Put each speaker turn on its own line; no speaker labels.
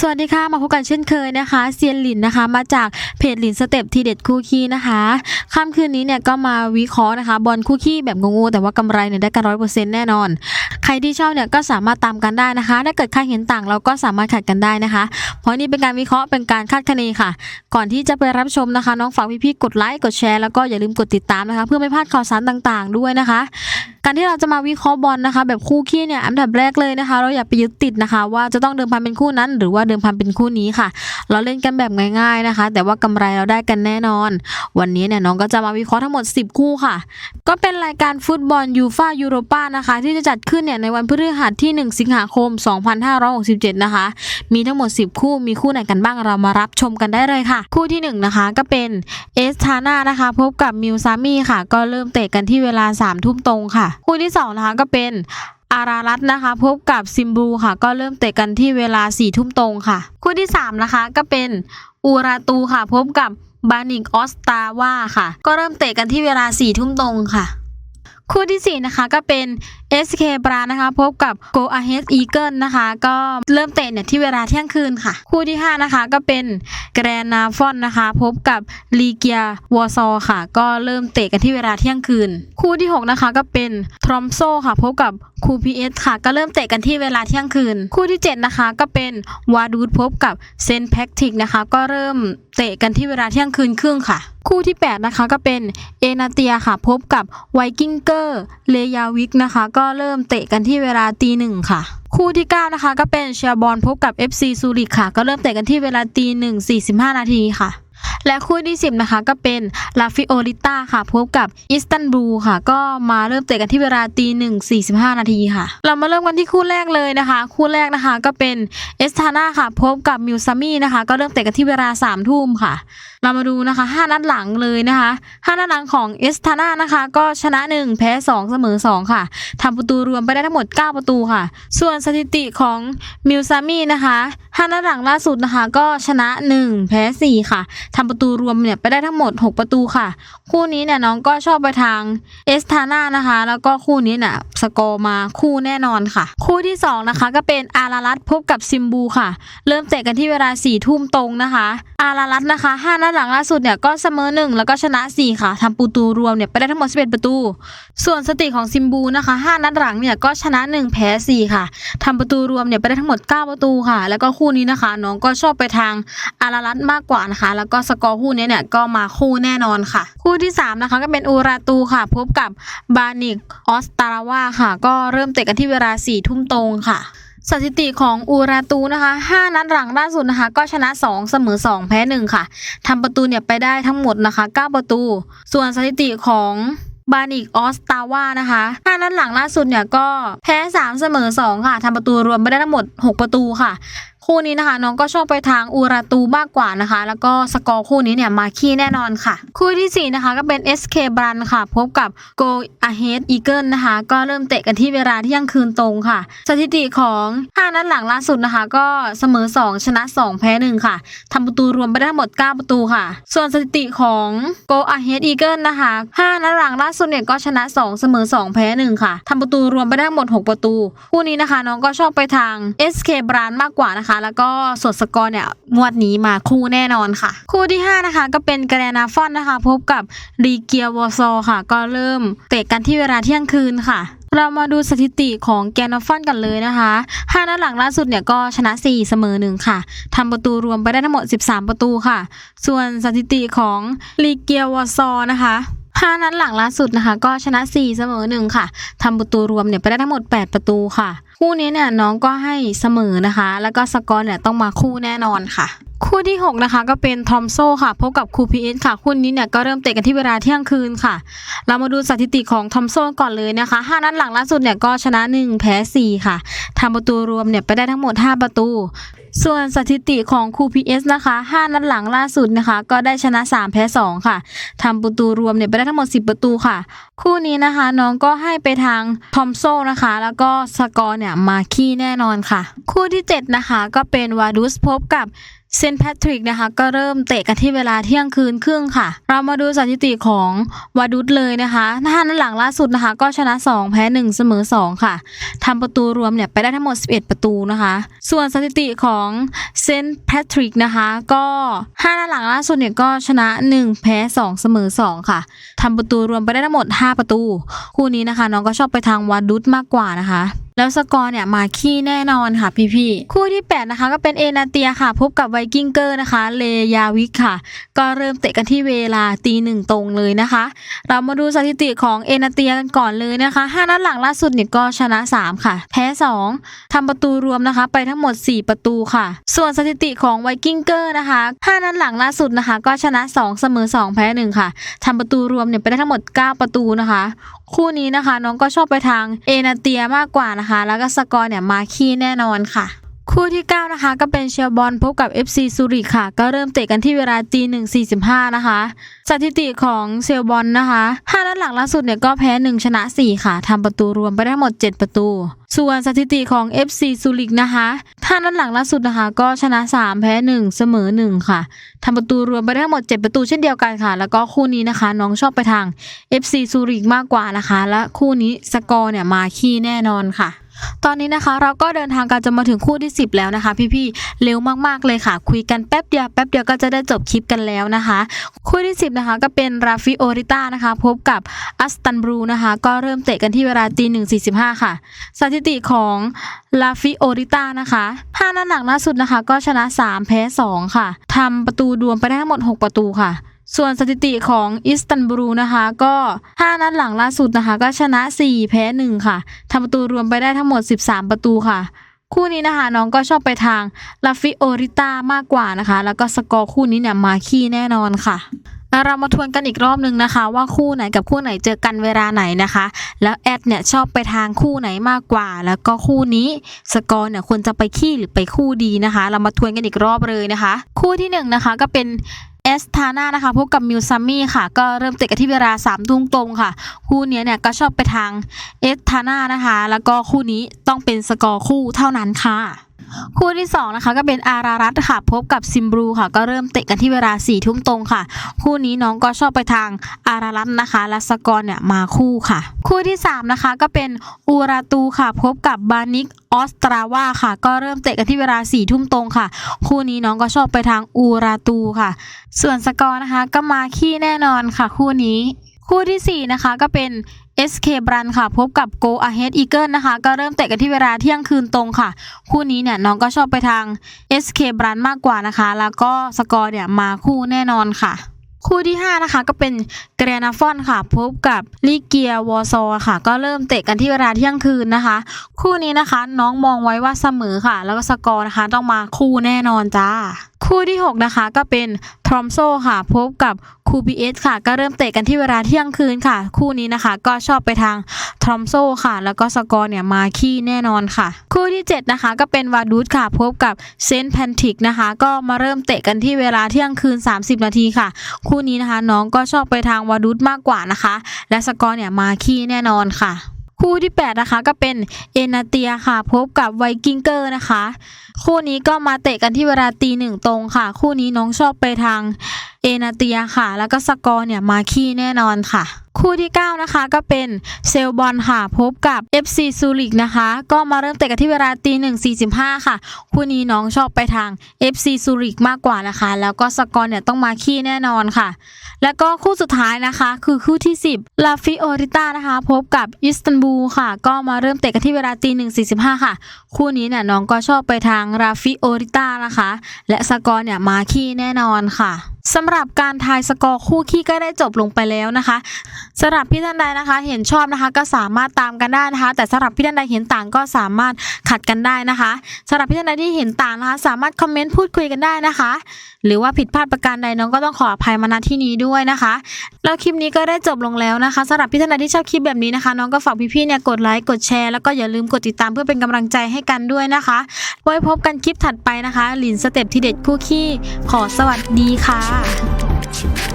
สวัสดีค่ะมาพบกันเช่นเคยนะคะเซียนหลินนะคะ มาจากเพจหลินสเต็ปทีเด็ดคู่ขี้นะคะค่ำคืนนี้เนี่ยก็มาวิเคราะห์นะคะ บอลคู่ขี้แบบงูๆแต่ว่ากำไรเนี่ยได้กันร้อยเปอร์เซ็นต์แน่นอน ใครที่ชอบเนี่ยก็สามารถตามกันได้นะคะ ถ้าเกิดใครเห็นต่างเราก็สามารถขัดกันได้นะคะ เพราะนี่เป็นการวิเคราะห์เป็นการคาดคะเนค่ะ ก่อนที่จะไปรับชมนะคะ น้องฝากพี่ๆกดไลค์กดแชร์แล้วก็อย่าลืมกดติดตามนะคะ เพื่อไม่พลาดข่าวสารต่างๆ ด้วยนะคะ การที่เราจะมาวิเคราะห์บอลนะคะ แบบคู่ขี้เนี่ยอันดับแรกเลยนะคะ เราอย่าไปยึดติดนะคะ ว่าจะต้องเดิมพันเป็นคู่นั้นหรือว่าเดิมพันเป็นคู่นี้ค่ะ เราเล่นกันแบบง่าย ๆนะคะ แต่ว่ากำไรเราได้กันแน่นอน วันนี้เนี่ยน้องก็จะมาวิเคราะห์ทั้งหมด 10 คู่ค่ะ ก็เป็นรายการฟุตบอลยูฟายูโรปานะคะ ที่จะจัดขึ้นเนี่ยในวันพฤหัสที่ 1 สิงหาคม 2567 นะคะ มีทั้งหมด 10 คู่มีคู่ไหนกันบ้างเรามารับชมกันได้เลยค่ะ คู่ที่ 1 นะคะก็เป็นเอสทาน่านะคะพบกับมิวซามี่ค่ะ ก็เริ่มเตะกันที่เวลา3ทุ่มตรงค่ะ คู่ที่2นะคะก็เป็น อารารัตนะคะ พบกับซิมบูค่ะ ก็เริ่มเตะกันที่เวลา4ี่ทุ่มตรงค่ะ คู่ที่ 3 นะคะ ก็เป็นอูราตูค่ะ พบกับบานิกออสตาว่าค่ะ ก็เริ่มเตะกันที่เวลา4ี่ทุ่มตรงค่ะ คู่ที่ 4 นะคะก็เป็น SK บรานะคะพบกับ Go Ahead Eagle นะคะ ก็เริ่มเตะเนี่ยที่เวลาเที่ยงคืนค่ะ คู่ที่ 5 นะคะก็เป็นแกรนนาฟอนนะคะ พบกับลีเกียวอซอค่ะ ก็เริ่มเตะกันที่เวลาเที่ยงคืน คู่ที่ 6 นะคะก็เป็นทรอมโซค่ะ พบกับคูพีเอสค่ะ ก็เริ่มเตะกันที่เวลาเที่ยงคืน คู่ที่ 7 นะคะ ก็เป็นวาดูดพบกับเซนแพคติกนะคะ ก็เริ่มเตะกันที่เวลาเที่ยงคืนครึ่งค่ะ คู่ที่ 8 นะคะก็เป็นเอนาเตียค่ะ พบกับไวกิ้งเกอร์เลยาวิกนะคะก็ก็เริ่มเตะกันที่เวลาตีหนึ่งค่ะ คู่ที่ 9 นะคะ ก็เป็นเชียบอลพบกับ FC ซูริกค่ะ ก็เริ่มเตะกันที่เวลาตีหนึ่งสี่สิบห้านาทีค่ะ และคู่ที่ 10 นะคะ ก็เป็นลาฟิโอลิต้าค่ะ พบกับอิสตันบูลค่ะ ก็มาเริ่มเตะกันที่เวลาตีหนึ่งสี่สิบห้านาทีค่ะ เรามาเริ่มกันที่คู่แรกเลยนะคะ คู่แรกนะคะก็เป็นเอสทาน่าค่ะ พบกับมิวซามี่นะคะ ก็เริ่มเตะกันที่เวลา3ามทุ่มค่ะ เรามาดูนะคะ5นัดหลังเลยนะคะ5นัดหลังของเอสทาน่านะคะ ก็ชนะ1แพ้2เสมอ2ค่ะทำประตูรวมไปได้ทั้งหมด9ประตูค่ะ ส่วนสถิติของมิวซามี่นะคะ5นัดหลังล่าสุดนะคะ ก็ชนะ1แพ้4ค่ะทำประตูรวมเนี่ยไปได้ทั้งหมด 6 ประตูค่ะ คู่นี้เนี่ยน้องก็ชอบไปทางเอสทาน่านะคะ แล้วก็คู่นี้เนี่ยสกอร์มาคู่แน่นอนค่ะ คู่ที่ 2 นะคะ ก็เป็นอารารัตพบกับซิมบูค่ะ เริ่มเตะกันที่เวลา4ี่ทุ่มตรงนะคะ อารารัตนะคะ5นัดหลังล่าสุดเนี่ยก็เสมอ 1 แล้วก็ชนะ 4 ค่ะทำประตูรวมเนี่ยไปได้ทั้งหมด 11 ประตู ส่วนสติของซิมบูนะคะ5นัดหลังเนี่ยก็ชนะ 1 แพ้ 4 ค่ะทำประตูรวมเนี่ยไปได้ทั้งหมด 9 ประตูค่ะ แล้วก็คู่นี้นะคะ น้องก็ชอบไปทางอารารัตมากกว่านะคะ แล้วก็สกอร์คู่นี้เนี่ยก็มาคู่แน่นอนค่ะ คู่ที่ 3 นะคะก็เป็นอูราตูค่ะ พบกับบานิกออสตาราวาค่ะ ก็เริ่มเตะกันที่เวลา4ทุ่มตรงค่ะสถิติของอูราตูนะคะ 5 นัดหลังล่าสุดนะคะ ก็ชนะ 2 เสมอ 2 แพ้ 1 ค่ะ ทำประตูเนี่ยไปได้ทั้งหมดนะคะ 9 ประตู ส่วนสถิติของบานิกออสตาวานะคะ 5 นัดหลังล่าสุดเนี่ยก็แพ้ 3 เสมอ 2 ค่ะ ทำประตูรวมไปได้ทั้งหมด 6 ประตูค่ะ คู่นี้นะคะ น้องก็ชอบไปทางอูราตูมากกว่านะคะ แล้วก็สกอร์คู่นี้เนี่ยมาขี้แน่นอนค่ะ คู่ที่ 4 นะคะ ก็เป็น SK บรันค่ะ พบกับ Go Ahead Eagle นะคะ ก็เริ่มเตะกันที่เวลาเที่ยงคืนตรงค่ะ สถิติของ 5 นัดหลังล่าสุดนะคะ ก็เสมอ 2 ชนะ 2 แพ้ 1 ค่ะทำประตูรวมไปได้หมด 9 ประตูค่ะ ส่วนสถิติของ Go Ahead Eagle นะคะ5นัดหลังล่าสุดเนี่ยก็ชนะ 2 เสมอ 2 แพ้ 1 ค่ะทำประตูรวมไปได้หมด 6 ประตู คู่นี้นะคะ น้องก็ชอบไปทาง SK บรันมากกว่านะคะแล้วก็ส่วนสกอร์เนี่ยงวดนี้มาคู่แน่นอนค่ะ คู่ที่ 5 นะคะ ก็เป็นกรนาฟอนนะคะ พบกับรีเกียวอซอค่ะ ก็เริ่มเตะกันที่เวลาเที่ยงคืนค่ะเรามาดูสถิติของแกนาฟอนกันเลยนะคะ 5 นัดหลังล่าสุดเนี่ยก็ชนะ 4 เสมอ 1 ค่ะทำประตูรวมไปได้ทั้งหมด 13 ประตูค่ะ ส่วนสถิติของลีเกียวอซอนะคะ 5 นัดหลังล่าสุดนะคะ ก็ชนะ 4 เสมอ 1 ค่ะทำประตูรวมเนี่ยไปได้ทั้งหมด 8 ประตูค่ะ คู่นี้เนี่ยน้องก็ให้เสมอนะคะ แล้วก็สกอร์เนี่ยต้องมาคู่แน่นอนค่ะ คู่ที่ 6 นะคะ ก็เป็นทอมโซค่ะ พบกับคูพีเอสค่ะ คู่นี้เนี่ยก็เริ่มเตะกันที่เวลาเที่ยงคืนค่ะ เรามาดูสถิติของทอมโซก่อนเลยนะคะ 5 นัดหลังล่าสุดเนี่ยก็ชนะ 1 แพ้ 4 ค่ะทำประตูรวมเนี่ยไปได้ทั้งหมด 5 ประตู ส่วนสถิติของคูพีเอสนะคะ 5 นัดหลังล่าสุดนะคะ ก็ได้ชนะ 3 แพ้ 2 ค่ะ ทำประตูรวมเนี่ยไปได้ทั้งหมด 10 ประตูค่ะ คู่นี้นะคะ น้องก็ให้ไปทางทอมโซนะคะ แล้วก็สกอร์เนี่ยมาขี้แน่นอนค่ะ คู่ที่ 7 นะคะ ก็เป็นวาดุสพบกับเซนต์แพทริกนะคะก็เริ่มเตะกันที่เวลาเที่ยงคืนครึ่งค่ะ เรามาดูสถิติของวาดุษเลยนะคะท่านั้นหลังล่าสุดนะคะ ก็ชนะ 2 แพ้ 1 เสมอ 2 ค่ะทำประตูรวมเนี่ยไปได้ทั้งหมด 11 ประตูนะคะ ส่วนสถิติของเซนต์แพทริกนะคะก็5นัดหลังล่าสุดเนี่ยก็ชนะ 1 แพ้ 2 เสมอ 2 ค่ะทำประตูรวมไปได้ทั้งหมด 5 ประตู คู่นี้นะคะน้องก็ชอบไปทางวาดุษมากกว่านะคะ แล้วสกอร์เนี่ยมาขี้แน่นอนค่ะพี่ๆคู่ที่ 8 นะคะ ก็เป็นเอนาเตียค่ะ พบกับไวกิ้งเกอร์นะคะ เลยาวิกค่ะ ก็เริ่มเตะกันที่เวลาตีหนึ่งตรงเลยนะคะ เรามาดูสถิติของเอนาเตียกันก่อนเลยนะคะ 5 นัดหลังล่าสุดเนี่ยก็ชนะ 3 ค่ะ แพ้ 2ทำประตูรวมนะคะ ไปทั้งหมด 4 ประตูค่ะ ส่วนสถิติของไวกิ้งเกอร์นะคะ 5 นัดหลังล่าสุดนะคะ ก็ชนะ 2 เสมอ 2 แพ้ 1 ค่ะทำประตูรวมเนี่ยไปได้ทั้งหมด 9 ประตูนะคะ คู่นี้นะคะ น้องก็ชอบไปทางเอนาเตียมากกว่านะคะ แล้วก็สกอร์เนี่ยมาขี้แน่นอนค่ะ คู่ที่ 9 นะคะ ก็เป็นเชลบอลพบกับ FC ซูริคค่ะ ก็เริ่มเตะกันที่เวลาตีหนึ่งสี่สิบห้านะคะ สถิติของเชลบอลนะคะ5นัดหลังล่าสุดเนี่ยก็แพ้ 1 ชนะ 4 ค่ะทำประตูรวมไปได้หมด 7 ประตู ส่วนสถิติของ FC ซูริกนะคะ5นัดหลังล่าสุดนะคะ ก็ชนะ 3 แพ้ 1 เสมอ 1 ค่ะทำประตูรวมไปได้ทั้งหมด 7 ประตูเช่นเดียวกันค่ะ แล้วก็คู่นี้นะคะ น้องชอบไปทาง FC ซูริกมากกว่านะคะ และคู่นี้สกอร์เนี่ยมาขี้แน่นอนค่ะ ตอนนี้นะคะเราก็เดินทางกันจะมาถึงคู่ที่ 10 แล้วนะคะ พี่ๆเร็วมากๆเลยค่ะ คุยกันแป๊บเดียวแป๊บเดียวก็จะได้จบคลิปกันแล้วนะคะ คู่ที่ 10 นะคะ ก็เป็นราฟิโอริต้านะคะ พบกับอัสตันบรูนะคะ ก็เริ่มเตะกันที่เวลาตีหนึ่งสี่สิบห้าค่ะ สถิติของลาฟิโอริต้านะคะ5นัดหลังล่าสุดนะคะ ก็ชนะ 3 แพ้ 2 ค่ะทำประตูรวมไปได้ทั้งหมด 6 ประตูค่ะ ส่วนสถิติของอิสตันบูลนะคะก็ 5 นัดหลังล่าสุดนะคะ ก็ชนะ 4 แพ้ 1 ค่ะทำประตูรวมไปได้ทั้งหมด 13 ประตูค่ะ คู่นี้นะคะ น้องก็ชอบไปทางลาฟิโอริต้ามากกว่านะคะ แล้วก็สกอร์คู่นี้เนี่ยมาขี้แน่นอนค่ะเรามาทวนกันอีกรอบนึงนะคะ ว่าคู่ไหนกับคู่ไหนเจอกันเวลาไหนนะคะ แล้วแอดเนี่ยชอบไปทางคู่ไหนมากกว่า แล้วก็คู่นี้สกอร์เนี่ยควรจะไปขี้หรือไปคู่ดีนะคะ เรามาทวนกันอีกรอบเลยนะคะ คู่ที่หนึ่งนะคะก็เป็น เอสทาน่านะคะพบกับมิวซัมมี่ค่ะ ก็เริ่มเตะกันที่เวลา3ามทุ่มตรงค่ะ คู่นี้เนี่ยก็ชอบไปทางเอสทาน่านะคะ แล้วก็คู่นี้ต้องเป็นสกอร์คู่เท่านั้นค่ะ คู่ที่2นะคะก็เป็นอารารัตค่ะพบกับซิมบรูค่ะก็เริ่มเตะกันที่เวลา4ี่ทุ่มตรงค่ะ คู่นี้น้องก็ชอบไปทางอารารัตนะคะและสกอร์เนี่ยมาคู่ค่ะ คู่ที่3นะคะก็เป็นอูราตูค่ะพบกับบานิกออสตราวาค่ะ ก็เริ่มเตะกันที่เวลา4ี่ทุ่มตรงค่ะ คู่นี้น้องก็ชอบไปทางอูราตูค่ะ ส่วนสกอร์นะคะก็มาขี้แน่นอนค่ะ คู่นี้ คู่ทีสี่4นะคะก็เป็น SK b r a n ค่ะ พบกับ Go Ahead Eagle นะคะ ก็เริ่มเตะกันที่เวลาเที่ยงคืนตรงค่ะ คู่นี้เนี่ยน้องก็ชอบไปทาง SK b r a n มากกว่านะคะ แล้วก็สกอร์เนี่ยมาคู่แน่นอนค่ะ คู่ที่ 5 นะคะ ก็เป็นเกรนาฟอนค่ะ พบกับลิเกียวอซอค่ะ ก็เริ่มเตะกันที่เวลาเที่ยงคืนนะคะ คู่นี้นะคะน้องมองไว้ว่าเสมอค่ะ แล้วก็สกอร์นะคะต้องมาคู่แน่นอนจ้าคู่ที่ 6 นะคะก็เป็นทรอมโซค่ะ พบกับคูบีเอสค่ะ ก็เริ่มเตะกันที่เวลาเที่ยงคืนค่ะ คู่นี้นะคะ ก็ชอบไปทางทรอมโซค่ะ แล้วก็สกอร์เนี่ยมาขี้แน่นอนค่ะ คู่ที่ 7 นะคะ ก็เป็นวาดูดค่ะ พบกับเซนต์แพนทิกนะคะ ก็มาเริ่มเตะกันที่เวลาเที่ยงคืน 30 นาทีค่ะ คู่นี้นะคะ น้องก็ชอบไปทางวาดูดมากกว่านะคะ และสกอร์เนี่ยมาขี้แน่นอนค่ะ คู่ที่ 8 นะคะ ก็เป็นเอนาเตียค่ะ พบกับไวกิ้งเกอร์นะคะ คู่นี้ก็มาเตะกันที่เวลาตีหนึ่งตรงค่ะ คู่นี้น้องชอบไปทางเอนาเตียค่ะ แล้วก็สกอร์เนี่ยมาขี้แน่นอนค่ะ คู่ที่ 9 นะคะ ก็เป็นเซลบอลค่ะ พบกับ FC ซูริกนะคะ ก็มาเริ่มเตะกันที่เวลาตีหนึ่งสี่สิบห้าค่ะ คู่นี้น้องชอบไปทาง FC ซูริกมากกว่านะคะ แล้วก็สกอร์เนี่ยต้องมาขี้แน่นอนค่ะ แล้วก็คู่สุดท้ายนะคะ คือคู่ที่ 10ลาฟิโอริต้านะคะ พบกับอิสตันบูลค่ะ ก็มาเริ่มเตะกันที่เวลาตีหนึ่งสี่สิบห้าค่ะ คู่นี้เนี่ยน้องก็ชอบไปทางราฟิโอริต้านะคะ และสกอร์เนี่ยมาขี้แน่นอนค่ะสำหรับการทายสกอร์คู่ขี้ก็ได้จบลงไปแล้วนะคะสำหรับพี่ท่านใดนะคะ เห็นชอบนะคะก็สามารถตามกันได้นะคะ แต่สำหรับพี่ท่านใดเห็นต่างก็สามารถขัดกันได้นะคะสำหรับพี่ท่านใดที่เห็นต่างนะคะ สามารถคอมเมนต์พูดคุยกันได้นะคะ หรือว่าผิดพลาดประการใดน้องก็ต้องขออภัยมาณที่นี้ด้วยนะคะแล้วคลิปนี้ก็ได้จบลงแล้วนะคะสำหรับพี่ท่านใดที่ชอบคลิปแบบนี้นะคะ น้องก็ฝากพี่ๆเนี่ยกดไลค์กดแชร์แล้วก็อย่าลืมกดติดตามเพื่อเป็นกำลังใจให้กันด้วยนะคะ ไว้พบกันคลิปถัดไปนะคะ หลินสเต็ปที่เด็ดคู่ขี้ขอสวัสดีค่ะ 아. 거야.